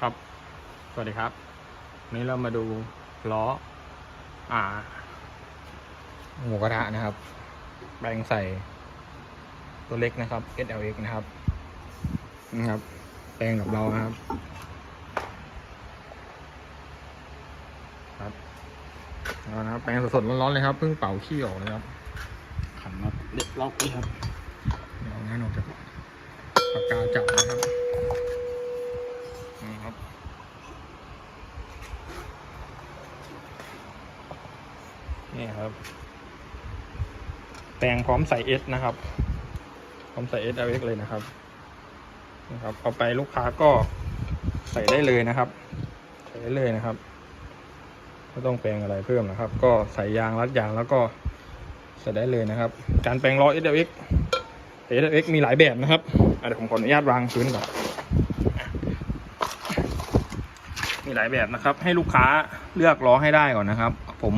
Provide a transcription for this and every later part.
ครับ สวัสดีครับวันนี้เรามาดูล้อ อ่า หมูกระทะนะครับ แปลงใส่ตัวเล็กนะครับ SLX นะครับ นะครับ แปลงกับเรานะครับ ครับเอานะครับ แปลงสดๆร้อนๆเลยครับ เพิ่งเป่าขี้ออกเลยครับ ขันน็อตเล็กล็อกเลยครับ เดี๋ยวเอางานออกจากปากกาจับนะครับ นี่ครับ นี่ครับแปลงพร้อมใส่ S นะครับ พร้อมใส่ S L X เลยนะครับนะครับเอาไปลูกค้าก็ใส่ได้เลยนะครับ ใส่ได้เลยนะครับไม่ต้องแปลงอะไรเพิ่มนะครับ ก็ใส่ยางรัดยางแล้วก็ใส่ได้เลยนะครับ การแปลงล้อ S L X S L X มีหลายแบบนะครับอะเดี๋ยวผมขออนุญาตวางพื้นก่อนมีหลายแบบนะครับ ให้ลูกค้าเลือกล้อให้ได้ก่อนนะครับ ผม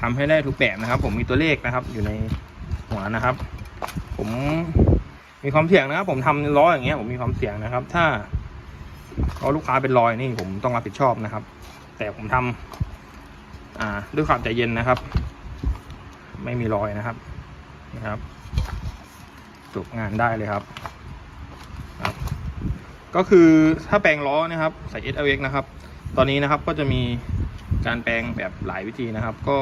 ทำให้ได้ทุกแบบนะครับ ผมมีตัวเลขนะครับ อยู่ในหัวนะครับ ผมมีความเสี่ยงนะครับ ผมทำล้ออย่างเงี้ย ผมมีความเสี่ยงนะครับ ถ้าเอาลูกค้าเป็นรอยนี่ผมต้องรับผิดชอบนะครับ แต่ผมทำอ่า ด้วยความใจเย็นนะครับ ไม่มีรอยนะครับนะครับจบงานได้เลยครับครับ ก็คือถ้าแปลงล้อนะครับใส่ s l x นะครับ ตอนนี้นะครับก็จะมีการแปลงแบบหลายวิธีนะครับ ก็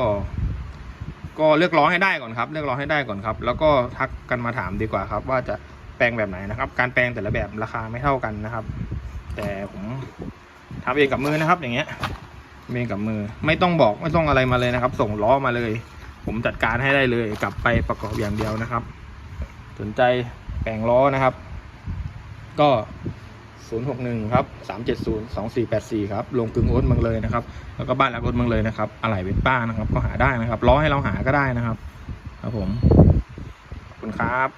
ก็เลือกล้อให้ได้ก่อนครับ เลือกล้อให้ได้ก่อนครับ แล้วก็ทักกันมาถามดีกว่าครับ ว่าจะแปลงแบบไหนนะครับ การแปลงแต่ละแบบราคาไม่เท่ากันนะครับ แต่ผมทำเองกับมือนะครับ อย่างเงี้ยเองกับมือ ไม่ต้องบอกไม่ต้องอะไรมาเลยนะครับ ส่งล้อมาเลย ผมจัดการให้ได้เลย กลับไปประกอบอย่างเดียวนะครับ สนใจแปลงล้อนะครับ ก็ 061ครับ370 2484ครับลงกึ่งโอ๊ตเมืองเลยนะครับ แล้วก็บ้านรักรถเมืองเลยนะครับอะไหล่เวสป้านะครับ ก็หาได้นะครับล้อให้เราหาก็ได้นะครับ ครับผมขอบคุณครับ